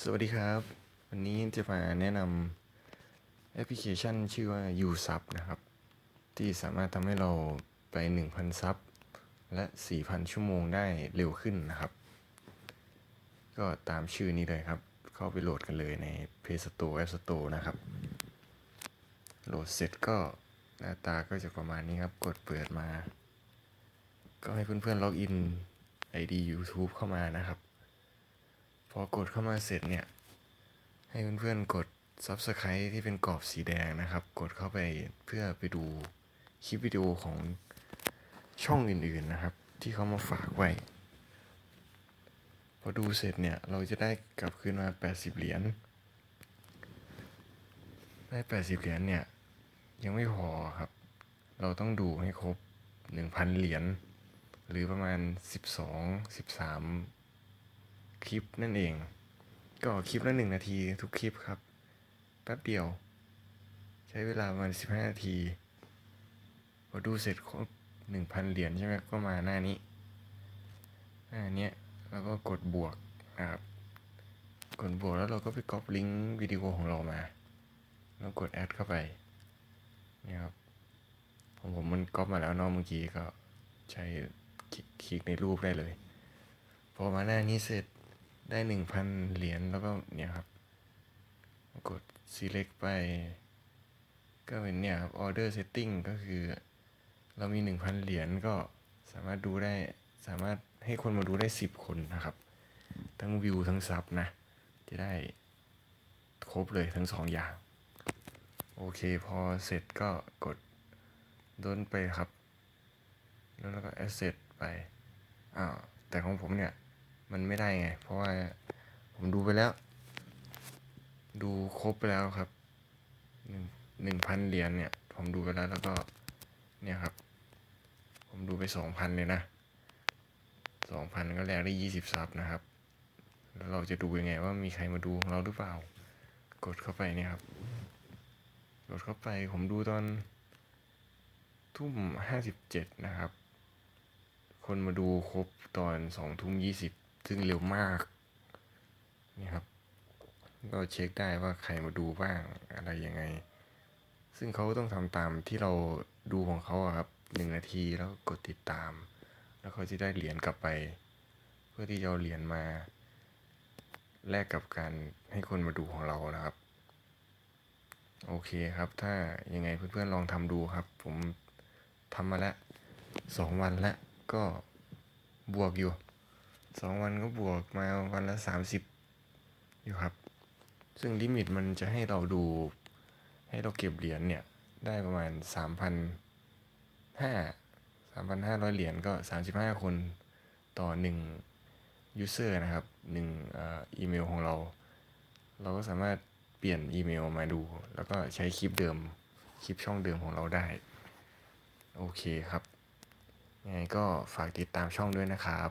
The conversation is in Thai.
สวัสดีครับ วันนี้จะมาแนะนำแอปพลิเคชันชื่อว่า USub นะครับ ที่สามารถทำให้เราไป 1,000 ซับและ 4,000 ชั่วโมงได้เร็วขึ้นนะครับ ก็ตามชื่อนี้เลยครับ เข้าไปโหลดกันเลยใน Play Store App Store นะครับ โหลดเสร็จก็หน้าตาก็จะประมาณนี้ครับ กดเปิดมา ก็ให้เพื่อนๆล็อกอิน ID YouTube เข้ามานะครับ พอกดเข้ามาเสร็จเนี่ย ให้เพื่อนๆกด Subscribe ที่เป็นกรอบสีแดงนะครับ กดเข้าไปเพื่อไปดูคลิปวิดีโอของช่องอื่นๆนะครับ ที่เขามาฝากไว้ พอดูเสร็จเนี่ย เราจะได้กลับคืนมา 80 เหรียญได้ 80 เหรียญเนี่ย ยังไม่พอครับ เราต้องดูให้ครบ 1,000 เหรียญหรือประมาณ 12 13 คลิปนั่นเอง ก็คลิปละหนึ่งนาทีทุกคลิปครับ แป๊บเดียว ใช้เวลาประมาณ15นาทีพอดูเสร็จครบ1,000เหรียญใช่ไหมก็มาหน้านี้หน้านี้แล้วก็กดบวกนะครับ กดบวกแล้วเราก็ไปก๊อปลิงก์วิดีโอของเรามา แล้วกดแอดเข้าไปเนี่ยครับของผมมันก๊อปมาแล้วเนอกเมื่อกี้ก็ใช้คลิกในรูปได้เลย พอมาหน้านี้เสร็จ ได้หนึ่งพันเหรียญแล้วก็เนี่ยครับ กด select ไป ก็เป็นเนี่ยครับ order setting ก็คือ เรามีหนึ่งพันเหรียญก็สามารถดูได้สามารถให้คนมาดูได้สิบคนนะครับ ทั้งวิวทั้งซับนะ จะได้ครบเลยทั้งสองอย่าง โอเคพอเสร็จก็กดด้นไปครับ แล้วเราก็ asset ไปอ้าวแต่ของผมเนี่ย มันไม่ได้ไง เพราะว่าผมดูไปแล้ว ดูครบไปแล้วครับหนึ่งหนึ่งพันเหรียญเนี่ย ผมดูไปแล้วแล้วก็เนี่ยครับ ผมดูไปสองพันเลยนะสองพันก็แลกได้ยี่สิบซับนะครับ แล้วเราจะดูยังไงว่ามีใครมาดูของเราหรือเปล่า กดเข้าไปเนี่ยครับ กดเข้าไปผมดูตอนทุ่มห้าสิบเจ็ดนะครับ คนมาดูครบตอนสองทุ่มยี่สิบ ซึ่งเร็วมากนี่ครับก็เช็คได้ว่าใครมาดูบ้างอะไรยังไง ซึ่งเขาต้องทำตามที่เราดูของเขาครับหนึ่งนาทีแล้วกดติดตาม แล้วเขาจะได้เหรียญกลับไป เพื่อที่จะเอาเหรียญมาแลกกับการให้คนมาดูของเรานะครับ โอเคครับ ถ้ายังไงเพื่อนๆลองทำดูครับ ผมทำมาแล้วสองวันแล้วก็บวกอยู่ สองวันก็บวกมาวันละสามสิบอยู่ครับ ซึ่งลิมิตมันจะให้เราดู ให้เราเก็บเหรียญเนี่ย ได้ประมาณสามพันห้าสามพันห้าร้อยเหรียญก็สามสิบห้าคนต่อหนึ่งยูเซอร์นะครับหนึ่งอีเมลของเรา เราก็สามารถเปลี่ยนอีเมลมาดู แล้วก็ใช้คลิปเดิม คลิปช่องเดิมของเราได้ โอเคครับยังไงก็ฝากติดตามช่องด้วยนะครับ